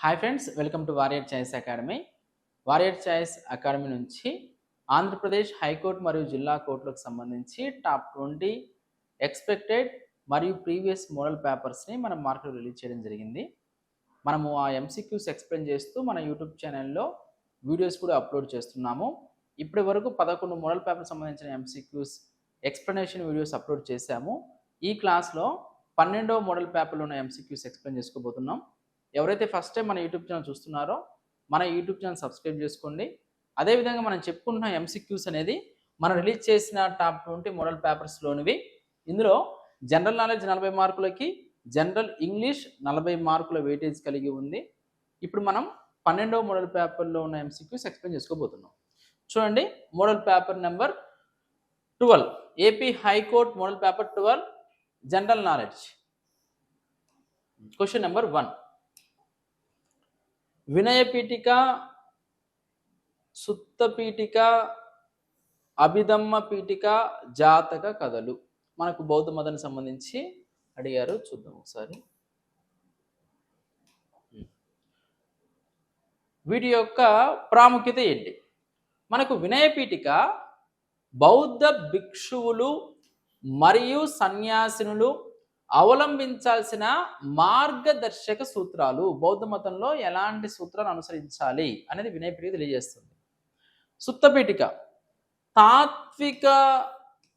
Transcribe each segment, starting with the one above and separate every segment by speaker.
Speaker 1: Hi friends welcome to warrior choice academy warrior choice academy నుంచి Andhra Pradesh high court మరియు జిల్లా కోర్టులకు సంబంధించి టాప్ ట్వంటీ ఎక్స్పెక్టెడ్ మరియు ప్రీవియస్ మోడల్ పేపర్స్ని మనం మార్కెట్ రిలీజ్ చేయడం జరిగింది. మనము ఆ ఎంసీక్యూస్ ఎక్స్ప్లెయిన్ చేస్తూ మన యూట్యూబ్ ఛానల్లో వీడియోస్ కూడా అప్లోడ్ చేస్తున్నాము. ఇప్పటి వరకు పదకొండు మోడల్ పేపర్ సంబంధించిన ఎంసీక్యూస్ ఎక్స్ప్లెనేషన్ వీడియోస్ అప్లోడ్ చేశాము. ఈ క్లాస్లో పన్నెండవ మోడల్ పేపర్లో ఉన్న ఎంసీక్యూస్ ఎక్స్ప్లెయిన్ చేసుకోబోతున్నాం. ఎవరైతే ఫస్ట్ టైం మన యూట్యూబ్ ఛానల్ చూస్తున్నారో మన యూట్యూబ్ ఛానల్ సబ్స్క్రైబ్ చేసుకోండి. అదేవిధంగా మనం చెప్పుకుంటున్న ఎంసీక్యూస్ అనేది మనం రిలీజ్ చేసిన టాప్ ట్వంటీ మోడల్ పేపర్స్లోనివి ఇందులో జనరల్ నాలెడ్జ్ నలభై మార్కులకి జనరల్ ఇంగ్లీష్ నలభై మార్కుల వెయిటేజ్ కలిగి ఉంది. ఇప్పుడు మనం పన్నెండవ మోడల్ పేపర్లో ఉన్న ఎంసీక్యూస్ ఎక్స్ప్లెయిన్ చేసుకోబోతున్నాం. చూడండి model paper number twelve AP high court model paper twelve general knowledge question number one వినయ పీఠిక సుత్త పీఠిక అభిధమ్మ పీఠిక జాతక కథలు. మనకు బౌద్ధ మతానికి సంబంధించి అడిగారు చూద్దాం ఒకసారి. వీటి యొక్క ప్రాముఖ్యత ఏంటి? మనకు వినయ పీఠిక బౌద్ధ భిక్షువులు మరియు సన్యాసినులు అవలంబించాల్సిన మార్గదర్శక సూత్రాలు బౌద్ధ మతంలో ఎలాంటి సూత్రాలు అనుసరించాలి అనేది వినయ పీఠిక తెలియజేస్తుంది. సుత్తపీఠిక తాత్విక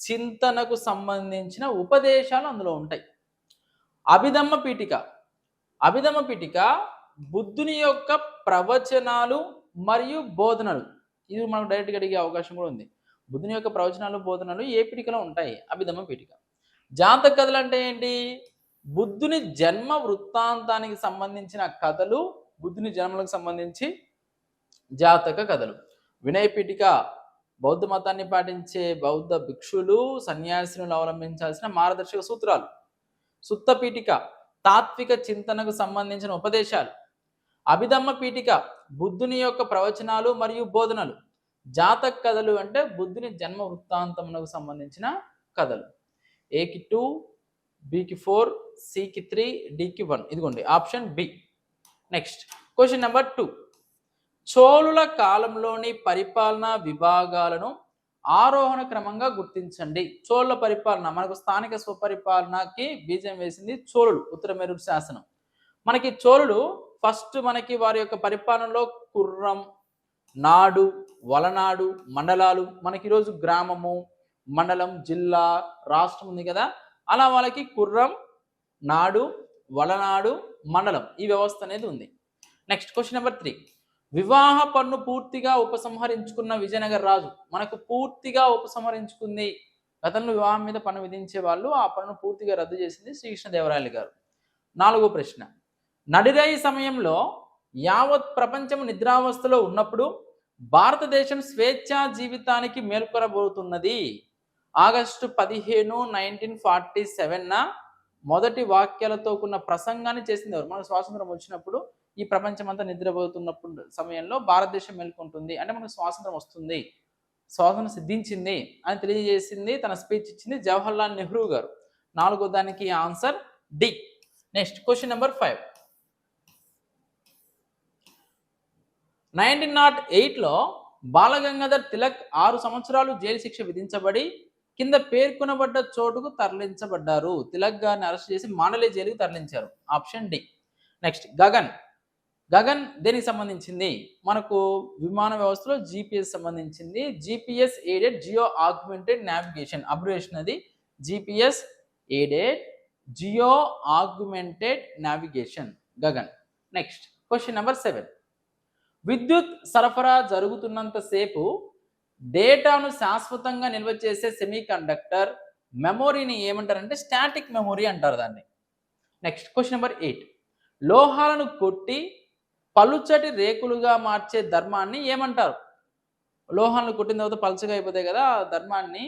Speaker 1: చింతనకు సంబంధించిన ఉపదేశాలు అందులో ఉంటాయి. అభిధమ్మ పీఠిక అభిధమ్మ పీఠిక బుద్ధుని యొక్క ప్రవచనాలు మరియు బోధనలు. ఇది మనకు డైరెక్ట్గా అడిగే అవకాశం కూడా ఉంది. బుద్ధుని యొక్క ప్రవచనాలు బోధనలు ఏ పీఠికలో ఉంటాయి? అభిధమ్మ పీఠిక. జాతక కథలు అంటే ఏంటి బుద్ధుని జన్మ వృత్తాంతానికి సంబంధించిన కథలు బుద్ధుని జన్మలకు సంబంధించి జాతక కథలు. వినయ పీఠిక బౌద్ధ మతాన్ని పాటించే బౌద్ధ భిక్షులు సన్యాసినులు అవలంబించాల్సిన మార్గదర్శక సూత్రాలు. సుత్త పీఠిక తాత్విక చింతనకు సంబంధించిన ఉపదేశాలు. అభిధమ్మ పీఠిక బుద్ధుని యొక్క ప్రవచనాలు మరియు బోధనలు. జాతక కథలు అంటే బుద్ధుని జన్మ వృత్తాంతమునకు సంబంధించిన కథలు. ఏకి టూ బికి ఫోర్ సికి త్రీ డికి వన్ ఇదిగోండి option B next question number two చోళుల కాలంలోని పరిపాలనా విభాగాలను ఆరోహణ క్రమంగా గుర్తించండి. చోళుల పరిపాలన మనకు స్థానిక స్వపరిపాలనకి బీజం వేసింది చోళులు ఉత్తరమేరూరు శాసనం. మనకి చోళులు ఫస్ట్ మనకి వారి యొక్క పరిపాలనలో కుర్రం నాడు వలనాడు మండలాలు మనకి ఈరోజు గ్రామము మండలం జిల్లా రాష్ట్రం ఉంది కదా? అలా వాళ్ళకి కుర్రం నాడు వలనాడు మండలం ఈ వ్యవస్థ అనేది ఉంది. నెక్స్ట్ క్వశ్చన్ నెంబర్ త్రీ వివాహ పన్ను పూర్తిగా ఉపసంహరించుకున్న విజయనగర రాజు మనకు పూర్తిగా ఉపసంహరించుకుంది. గతంలో వివాహం మీద పన్ను విధించే వాళ్ళు ఆ పన్ను పూర్తిగా రద్దు చేసింది శ్రీకృష్ణదేవరాయలు గారు. నాలుగో ప్రశ్న. నడిరాయి సమయంలో యావత్ ప్రపంచం నిద్రావస్థలో ఉన్నప్పుడు భారతదేశం స్వేచ్ఛా జీవితానికి మేల్కొరబోతున్నది ఆగస్టు పదిహేను నైన్టీన్ ఫార్టీ సెవెన్న మొదటి వాక్యాలతో కూడిన ప్రసంగాన్ని చేసింది ఎవరు? మనకు స్వాతంత్రం వచ్చినప్పుడు ఈ ప్రపంచం అంతా నిద్రపోతున్నప్పుడు సమయంలో భారతదేశం మేల్కొంటుంది. అంటే మనకు స్వాతంత్రం వస్తుంది. స్వాతంత్రం సిద్ధించింది అని తెలియజేసింది తన స్పీచ్ ఇచ్చింది జవహర్లాల్ నెహ్రూ గారు. నాలుగో దానికి answer D. Next question number five. Nineteen not ఎయిట్లో బాలగంగాధర్ తిలక్ ఆరు సంవత్సరాలు జైలు శిక్ష విధించబడి కింద పేర్కొనబడ్డ చోటుకు తరలించబడ్డారు. తిలక్ గారిని అరెస్ట్ చేసి మాండలి జైలుకు తరలించారు. Option D. Next GAGAN. GAGAN దేనికి సంబంధించింది? మనకు విమాన వ్యవస్థలో జీపీఎస్ సంబంధించింది. GPS aided geo augmented navigation. Abbreviation అది. GPS aided geo augmented navigation. GAGAN. Next question number seven. విద్యుత్ సరఫరా జరుగుతున్నంతసేపు డేటాను శాశ్వతంగా నిల్వ చేసే సెమీ కండక్టర్ మెమొరీని ఏమంటారంటే స్టాటిక్ మెమొరీ అంటారు దాన్ని. నెక్స్ట్ క్వశ్చన్ నెంబర్ ఎయిట్ లోహాలను కొట్టి పలుచటి రేకులుగా మార్చే ధర్మాన్ని ఏమంటారు? లోహాలను కొట్టిన తర్వాత పలుచగా అయిపోతాయి కదా ఆ ధర్మాన్ని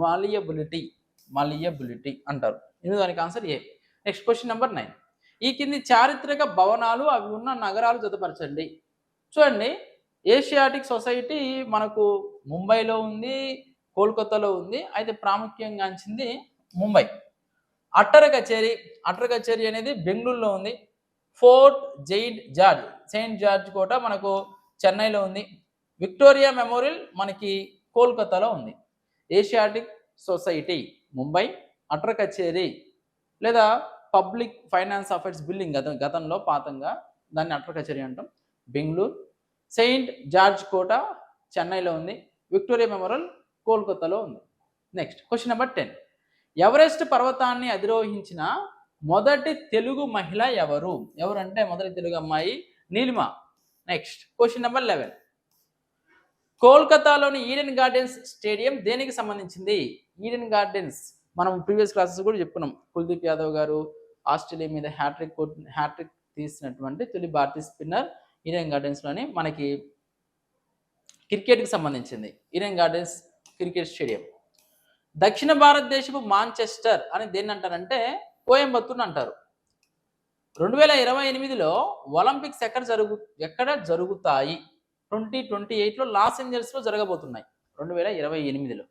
Speaker 1: మాలియబిలిటీ మాలియబిలిటీ అంటారు. ఇది దానికి answer A next question number nine ఈ కింది చారిత్రక భవనాలు అవి ఉన్న నగరాలు జతపరచండి. చూడండి ఏషియాటిక్ సొసైటీ మనకు ముంబైలో ఉంది కోల్కతాలో ఉంది అయితే ప్రాముఖ్యంగాంచింది ముంబై. అట్టర కచేరి అట్టర కచేరి అనేది బెంగళూరులో ఉంది. ఫోర్ట్ జైడ్ జార్జ్ సెయింట్ జార్జ్ కోట మనకు చెన్నైలో ఉంది. విక్టోరియా మెమోరియల్ మనకి కోల్కతాలో ఉంది. ఏషియాటిక్ సొసైటీ ముంబై అట్ర కచేరీ లేదా పబ్లిక్ ఫైనాన్స్ అఫైర్స్ బిల్డింగ్ గత గతంలో పాతంగా దాన్ని అట్ర కచేరీ అంటాం. బెంగళూరు సెయింట్ జార్జ్ కోట చెన్నైలో ఉంది విక్టోరియా మెమోరియల్ కోల్కతాలో ఉంది. Next question number ten Everest పర్వతాన్ని అధిరోహించిన మొదటి తెలుగు మహిళ ఎవరు? ఎవరంటే మొదటి తెలుగు అమ్మాయి Neelima. Next question number eleven కోల్కతాలోని ఈడెన్ గార్డెన్స్ స్టేడియం దేనికి సంబంధించింది? ఈడెన్ గార్డెన్స్ మనం ప్రీవియస్ క్లాసెస్ కూడా చెప్పుకున్నాం. కుల్దీప్ యాదవ్ గారు ఆస్ట్రేలియా మీద హ్యాట్రిక్ హ్యాట్రిక్ తీసినటువంటి తొలి భారతీయ స్పిన్నర్ ఈడెన్ గార్డెన్స్లోని మనకి క్రికెట్కి సంబంధించింది. Eden Gardens cricket stadium. దక్షిణ భారతదేశపు మాంచెస్టర్ అని దేన్ని అంటారంటే కోయంబత్తూర్ అంటారు. రెండు వేల ఇరవై ఎనిమిదిలో ఒలింపిక్స్ ఎక్కడ జరుగు ఎక్కడ జరుగుతాయి? ట్వంటీ ట్వంటీ ఎయిట్లో లాస్ ఏంజల్స్లో జరగబోతున్నాయి. రెండు వేల ఇరవై ఎనిమిదిలో.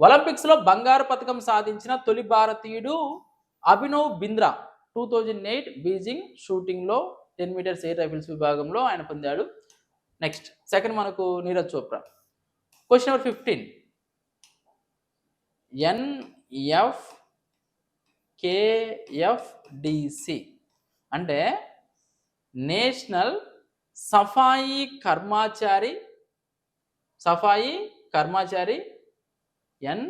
Speaker 1: ఒలింపిక్స్లో బంగారు పథకం సాధించిన తొలి భారతీయుడు Abhinav Bindra. Two thousand eight Beijing షూటింగ్లో టెన్ మీటర్స్ ఎయిర్ రైఫిల్స్ విభాగంలో ఆయన పొందాడు. నెక్స్ట్ సెకండ్ మనకు Neeraj Chopra. Question number fifteen NF KFDC అంటే national safai karmachari safai karmachari N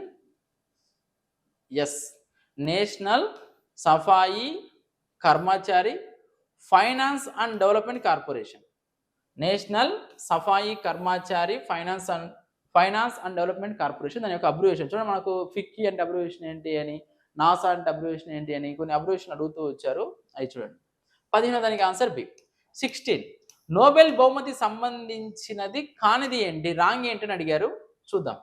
Speaker 1: S national Safai Karmachari finance and development corporation. National Safai Karmachari finance and finance and development corporation దాని యొక్క abbreviation చూడండి మనకు ఫిక్కీ అంటే abbreviation ఏంటి అని NASA అంటే abbreviation ఏంటి అని కొన్ని అబ్రివేషన్ అడుగుతూ వచ్చారు. అవి చూడండి. పదిహేనో దానికి ఆన్సర్ బి సిక్స్టీన్ నోబెల్ బహుమతి సంబంధించినది కానిది ఏంటి? రాంగ్ ఏంటి అని అడిగారు. చూద్దాం.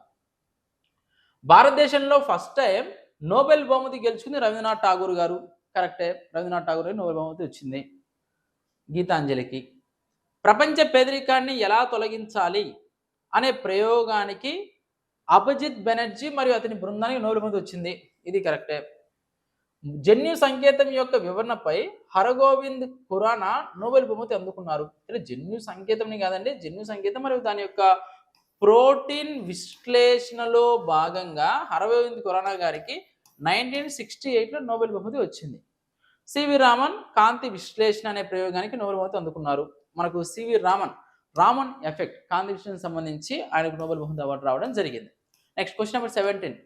Speaker 1: భారతదేశంలో ఫస్ట్ టైం నోబెల్ బహుమతి గెలుచుకుంది రవీంద్రనాథ్ ఠాగూర్ గారు. కరెక్టే రవీంద్రనాథ్ ఠాగూర్ నోబెల్ బహుమతి వచ్చింది. గీతాంజలికి ప్రపంచ పేదరికాన్ని ఎలా తొలగించాలి అనే ప్రయోగానికి అభిజిత్ బెనర్జీ మరియు అతని బృందానికి నోరు ముందు వచ్చింది. ఇది కరెక్టే. జన్యు సంకేతం యొక్క వివరణపై హరగోవింద్ ఖురానా నోబెల్ బహుమతి అందుకున్నారు. అంటే జన్యు సంకేతం కాదండి జన్యు సంకేతం మరియు దాని యొక్క ప్రోటీన్ విశ్లేషణలో భాగంగా హరగోవింద్ ఖురానా గారికి నైన్టీన్ సిక్స్టీ ఎయిట్లో నోబెల్ బహుమతి వచ్చింది. సివి రామన్ కాంతి విశ్లేషణ అనే ప్రయోగానికి నోబెల్ బహుమతి అందుకున్నారు. మనకు C V Raman Raman effect కాంతి విశ్లేషణకు సంబంధించి ఆయనకు నోబెల్ బహుమతి అవార్డు రావడం జరిగింది. Next question number seventeen.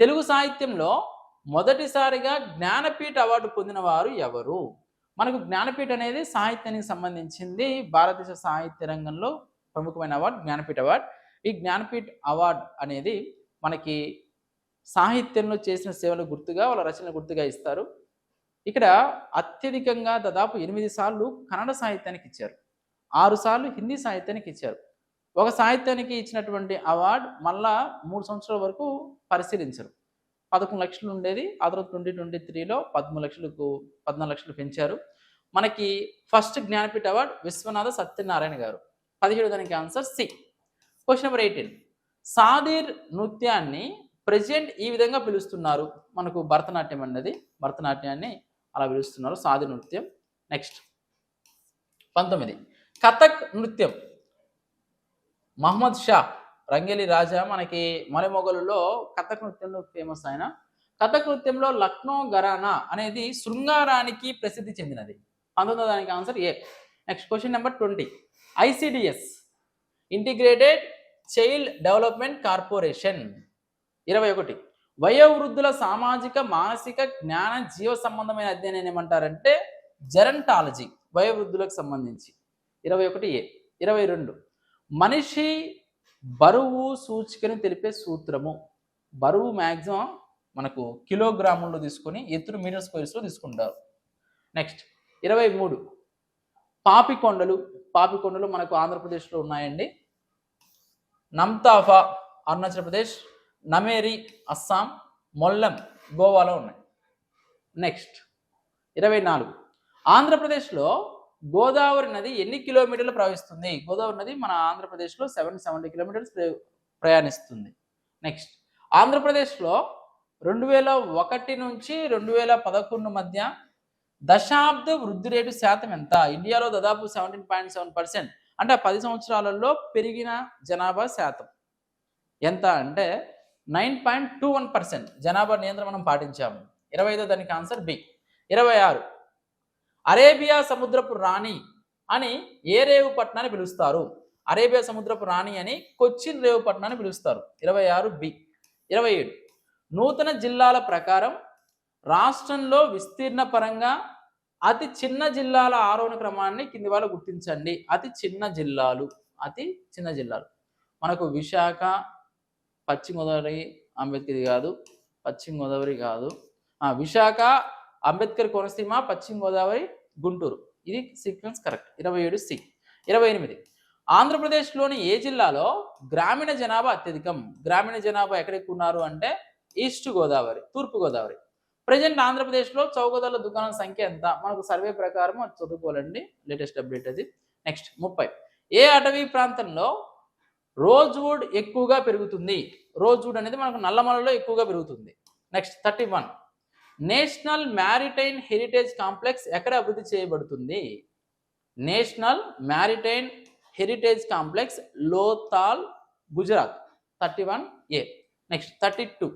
Speaker 1: Telugu సాహిత్యంలో మొదటిసారిగా జ్ఞానపీఠ అవార్డు పొందిన వారు ఎవరు? మనకు జ్ఞానపీఠ అనేది సాహిత్యానికి సంబంధించింది భారతదేశ సాహిత్య రంగంలో ప్రముఖమైన అవార్డు జ్ఞానపీఠ అవార్డు. ఈ జ్ఞానపీఠ అవార్డు అనేది మనకి సాహిత్యంలో చేసిన సేవలు గుర్తుగా వాళ్ళ రచనలు గుర్తుగా ఇస్తారు. ఇక్కడ అత్యధికంగా దాదాపు ఎనిమిది సార్లు కన్నడ సాహిత్యానికి ఇచ్చారు. ఆరు సార్లు హిందీ సాహిత్యానికి ఇచ్చారు. ఒక సాహిత్యానికి ఇచ్చినటువంటి అవార్డు మళ్ళా మూడు సంవత్సరాల వరకు పరిశీలించరు. పదకొండు లక్షలు ఉండేది ఆ తర్వాత ట్వంటీ ట్వంటీ త్రీలో పదమూడు లక్షలకు పద్నాలుగు లక్షలు పెంచారు. మనకి ఫస్ట్ జ్ఞానపీఠ అవార్డు విశ్వనాథ సత్యనారాయణ గారు. పదిహేడు దానికి answer C. Question number eighteen Sadir నృత్యాన్ని ప్రజెంట్ ఈ విధంగా పిలుస్తున్నారు. మనకు భరతనాట్యం అన్నది భరతనాట్యాన్ని అలా పిలుస్తున్నారు సాది నృత్యం. నెక్స్ట్ పంతొమ్మిది. కథక్ నృత్యం. మహమ్మద్ షా రంగేలి రాజా మనకి మలమొగలులో కథక్ నృత్యంలో ఫేమస్ ఆయన. కథక్ నృత్యంలో లక్నో గరానా అనేది శృంగారానికి ప్రసిద్ధి చెందినది. పంతొమ్మిదో దానికి answer A. Next question number twenty ICDS integrated child development corporation ఇరవై ఒకటి. వయోవృద్ధుల సామాజిక మానసిక జ్ఞాన జీవ సంబంధమైన అధ్యయనం ఏమంటారంటే జెరంటాలజీ వయోవృద్ధులకు సంబంధించి. ఇరవై ఒకటి ఏ ఇరవై రెండు. మనిషి బరువు సూచికని తెలిపే సూత్రము. బరువు మ్యాక్సిమం మనకు కిలోగ్రాముల్లో తీసుకొని ఎత్తును మీటర్ స్క్వేర్స్లో తీసుకుంటారు. నెక్స్ట్ ఇరవై మూడు. పాపికొండలు. పాపికొండలు మనకు ఆంధ్రప్రదేశ్లో ఉన్నాయండి. నమ్తాఫా అరుణాచల్ ప్రదేశ్ నమేరి అస్సాం మొల్లం గోవాలో ఉన్నాయి. నెక్స్ట్ ఇరవై నాలుగు. ఆంధ్రప్రదేశ్లో గోదావరి నది ఎన్ని కిలోమీటర్లు ప్రవహిస్తుంది? గోదావరి నది మన ఆంధ్రప్రదేశ్లో సెవెన్ సెవెంటీ కిలోమీటర్స్ ప్ర- ప్రయాణిస్తుంది. నెక్స్ట్ ఆంధ్రప్రదేశ్లో రెండు వేల ఒకటి నుంచి రెండు వేల పదకొండు మధ్య దశాబ్ద వృద్ధి రేటు శాతం ఎంత? ఇండియాలో దాదాపు సెవెంటీన్ పాయింట్ సెవెన్ పర్సెంట్ అంటే పది సంవత్సరాలలో పెరిగిన జనాభా శాతం. ఎంత అంటే nine point two one percent జనాభా నియంత్రణ మనం పాటించాము. ఇరవై ఐదో దానికి ఆన్సర్ బి. ఇరవై ఆరు. అరేబియా సముద్రపు రాణి అని ఏ రేవు పట్టణాన్ని పిలుస్తారు? అరేబియా సముద్రపు రాణి అని కొచ్చిన్ రేవు పట్టణాన్ని పిలుస్తారు. ఇరవై ఆరు బి. ఇరవై ఏడు. నూతన జిల్లాల ప్రకారం రాష్ట్రంలో విస్తీర్ణ పరంగా అతి చిన్న జిల్లాల ఆరోహణ క్రమాన్ని కింది వాళ్ళు గుర్తించండి. అతి చిన్న జిల్లాలు. అతి చిన్న జిల్లాలు. మనకు విశాఖ పశ్చిమ గోదావరి అంబేద్కర్ది కాదు పశ్చిమ గోదావరి కాదు. విశాఖ అంబేద్కర్ కోనసీమ పశ్చిమ గోదావరి గుంటూరు. ఇది సీక్వెన్స్ కరెక్ట్. ఇరవై ఏడు సి. ఇరవై ఎనిమిది. ఆంధ్రప్రదేశ్లోని ఏ జిల్లాలో గ్రామీణ జనాభా అత్యధికం? గ్రామీణ జనాభా ఎక్కడెక్కువ ఉన్నారు అంటే ఈస్ట్ గోదావరి తూర్పు గోదావరి. ప్రజెంట్ ఆంధ్రప్రదేశ్లో చౌకధరల దుకాణాల సంఖ్య ఎంత? మనకు సర్వే ప్రకారం అది చదువుకోవాలండి లేటెస్ట్ అప్డేట్ అది. నెక్స్ట్ ముప్పై. ఏ అటవీ ప్రాంతంలో రోజ్వుడ్ ఎక్కువగా పెరుగుతుంది. రోజ్వుడ్ అనేది మనకు నల్లమలలో ఎక్కువగా పెరుగుతుంది. Next thirty one national maritime heritage complex ఎక్కడ అభివృద్ధి చేయబడుతుంది? National maritime heritage complex Lothal Gujarat. Thirty one A next thirty two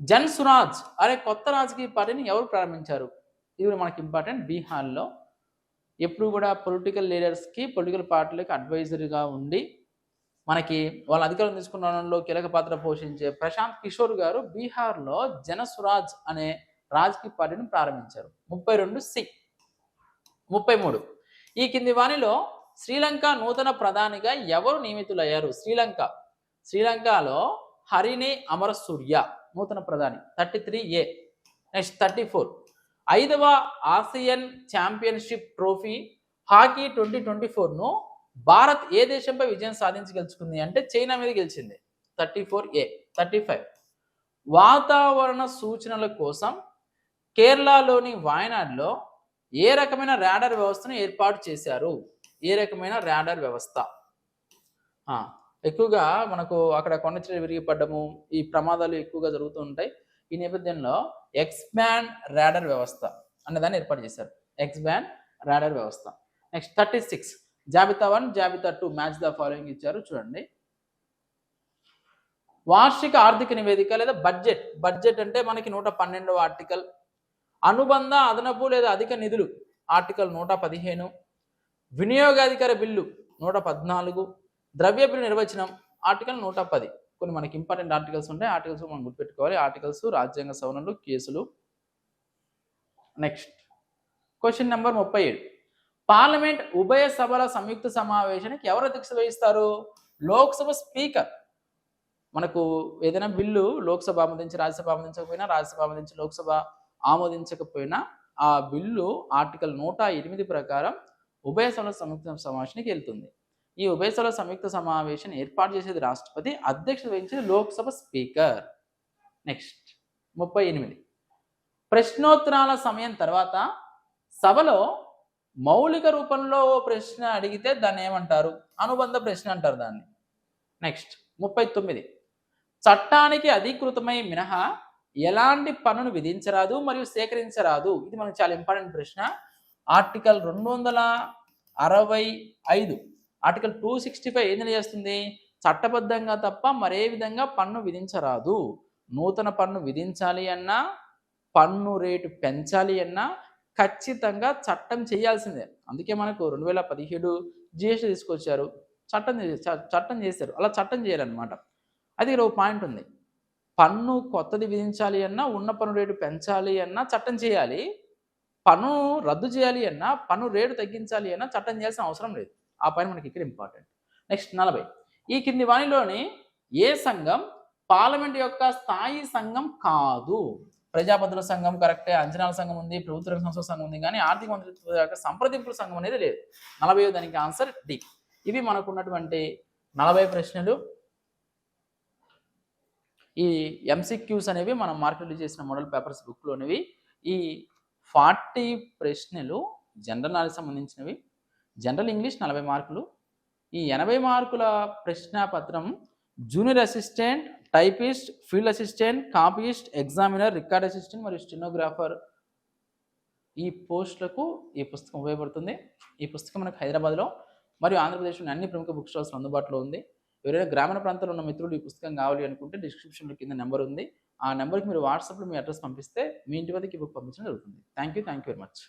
Speaker 1: Jan Suraaj. అనే కొత్త రాజకీయ పార్టీని ఎవరు ప్రారంభించారు? ఇది మనకి ఇంపార్టెంట్ బీహార్లో ఎప్పుడు కూడా పొలిటికల్ లీడర్స్కి పొలిటికల్ పార్టీలకు అడ్వైజర్గా ఉండి మనకి వాళ్ళ అధికారం తీసుకున్నలో కీలక పాత్ర పోషించే ప్రశాంత్ కిషోర్ గారు బీహార్లో జనస్వరాజ్ అనే రాజకీయ పార్టీని ప్రారంభించారు. ముప్పై రెండు సి. ముప్పై మూడు. ఈ కింది వాణిలో శ్రీలంక నూతన ప్రధానిగా ఎవరు నియమితులయ్యారు? శ్రీలంక. శ్రీలంకలో హరిణి అమరసూర్య నూతన ప్రధాని. Thirty three A. Next thirty four. ఐదవ Asian championship trophy hockey twenty twenty ఫోర్ను Bharat ఏ దేశంపై విజయం సాధించి గెలుచుకుంది అంటే చైనా మీద గెలిచింది. Thirty four A thirty five. వాతావరణ సూచనల కోసం కేరళలోని వాయనాడ్లో ఏ రకమైన రాడర్ వ్యవస్థను ఏర్పాటు చేశారు? ఏ రకమైన రాడర్ వ్యవస్థ? ఎక్కువగా మనకు అక్కడ కొండ చర్యలు విరిగిపడ్డము ఈ ప్రమాదాలు ఎక్కువగా జరుగుతూ ఉంటాయి. ఈ నేపథ్యంలో ఎక్స్బ్యాండ్ రాడర్ వ్యవస్థ అనే దాన్ని ఏర్పాటు చేశారు. ఎక్స్బ్యాండ్ రాడర్ వ్యవస్థ. Next thirty six. జాబితా వన్ జాబితా టూ మ్యాచ్ ద ఫాలోయింగ్ ఇచ్చారు. చూడండి. వార్షిక ఆర్థిక నివేదిక లేదా బడ్జెట్. బడ్జెట్ అంటే మనకి నూట పన్నెండవ ఆర్టికల్. అనుబంధ అదనపు లేదా అధిక నిధులు. ఆర్టికల్ నూట పదిహేను. వినియోగాధికార బిల్లు నూట పద్నాలుగు. ద్రవ్య బిల్లు నిర్వచనం ఆర్టికల్ నూట పది. కొన్ని మనకి ఇంపార్టెంట్ ఆర్టికల్స్ ఉంటాయి ఆర్టికల్స్ మనం గుర్తుపెట్టుకోవాలి. ఆర్టికల్స్ రాజ్యాంగ సవరణలు కేసులు. నెక్స్ట్. క్వశ్చన్ నెంబర్ ముప్పై ఏడు. పార్లమెంట్ ఉభయ సభల సంయుక్త సమావేశానికి ఎవరు అధ్యక్షత వహిస్తారు? లోక్సభ స్పీకర్. మనకు ఏదైనా బిల్లు లోక్సభ ఆమోదించి రాజ్యసభ ఆమోదించకపోయినా రాజ్యసభ ఆమోదించి లోక్సభ ఆమోదించకపోయినా ఆ బిల్లు ఆర్టికల్ నూట ఎనిమిది ప్రకారం ఉభయ సభల సంయుక్త సమావేశానికి వెళ్తుంది. ఈ ఉభయ సభల సంయుక్త సమావేశం ఏర్పాటు చేసేది రాష్ట్రపతి అధ్యక్షత వహించేది లోక్సభ స్పీకర్. నెక్స్ట్ ముప్పై ఎనిమిది. ప్రశ్నోత్తరాల సమయం తర్వాత సభలో మౌలిక రూపంలో ఓ ప్రశ్న అడిగితే దాన్ని ఏమంటారు? అనుబంధ ప్రశ్న అంటారు దాన్ని. నెక్స్ట్ ముప్పై తొమ్మిది. చట్టానికి అధీకృతమై మినహా ఎలాంటి పన్నును విధించరాదు మరియు సేకరించరాదు? ఇది మనకు చాలా ఇంపార్టెంట్ ప్రశ్న. ఆర్టికల్ రెండు వందల అరవై ఐదు ఆర్టికల్ టూ సిక్స్టీ ఫైవ్ ఏం చేస్తుంది చట్టబద్ధంగా తప్ప మరే విధంగా పన్ను విధించరాదు. నూతన పన్ను విధించాలి అన్నా పన్ను రేటు పెంచాలి అన్నా ఖచ్చితంగా చట్టం చేయాల్సిందే. అందుకే మనకు రెండు వేల పదిహేడు జిఎస్టీ తీసుకొచ్చారు. చట్టం చ- చట్టం చేశారు. అలా చట్టం చేయాలన్నమాట. అది ఇక్కడ ఒక పాయింట్ ఉంది. పన్ను కొత్తది విధించాలి అన్నా ఉన్న పన్ను రేటు పెంచాలి అన్నా చట్టం చేయాలి. పన్ను రద్దు చేయాలి అన్నా పన్ను రేటు తగ్గించాలి అన్నా చట్టం చేయాల్సిన అవసరం లేదు. ఆ పైన మనకి ఇక్కడ ఇంపార్టెంట్. నెక్స్ట్ నలభై. ఈ కింది వాణిలోని ఏ సంఘం పార్లమెంట్ యొక్క స్థాయి సంఘం కాదు. ప్రజాపతుల సంఘం కరెక్టే అంచనాల సంఘం ఉంది ప్రభుత్వ రంగ సంస్థల సంఘం ఉంది కానీ ఆర్థిక మంత్రిత్వ సంప్రదింపుల సంఘం అనేది లేదు. నలభై దానికి ఆన్సర్ డి. ఇవి మనకు ఉన్నటువంటి నలభై ప్రశ్నలు. ఈ ఎంసీక్యూస్ అనేవి మనం మార్కెట్ చేసిన మోడల్ పేపర్స్ బుక్లోనివి. ఈ ఫార్టీ ప్రశ్నలు జనరల్ నాలెడ్జ్ సంబంధించినవి. జనరల్ ఇంగ్లీష్ నలభై మార్కులు. ఈ ఎనభై మార్కుల ప్రశ్న పత్రం junior assistant typist field assistant copyist examiner record assistant మరియు స్టెనోగ్రాఫర్. ఈ పోస్టులకు ఈ పుస్తకం ఉపయోగపడుతుంది. ఈ పుస్తకం మనకు హైదరాబాద్లో మరియు ఆంధ్రప్రదేశ్లోని అన్ని ప్రముఖ బుక్ స్టాల్స్ అందుబాటులో ఉంది. ఎవరైనా గ్రామీణ ప్రాంతాల్లో ఉన్న మిత్రులు ఈ పుస్తకం కావాలి అనుకుంటే డిస్క్రిప్షన్లో కింద నెంబర్ ఉంది. ఆ నెంబర్కి మీరు వాట్సాప్లో మీ అడ్రస్ పంపిస్తే మీ ఇంటి వద్దకి ఈ బుక్ పంపించడం జరుగుతుంది. Thank you thank you very much.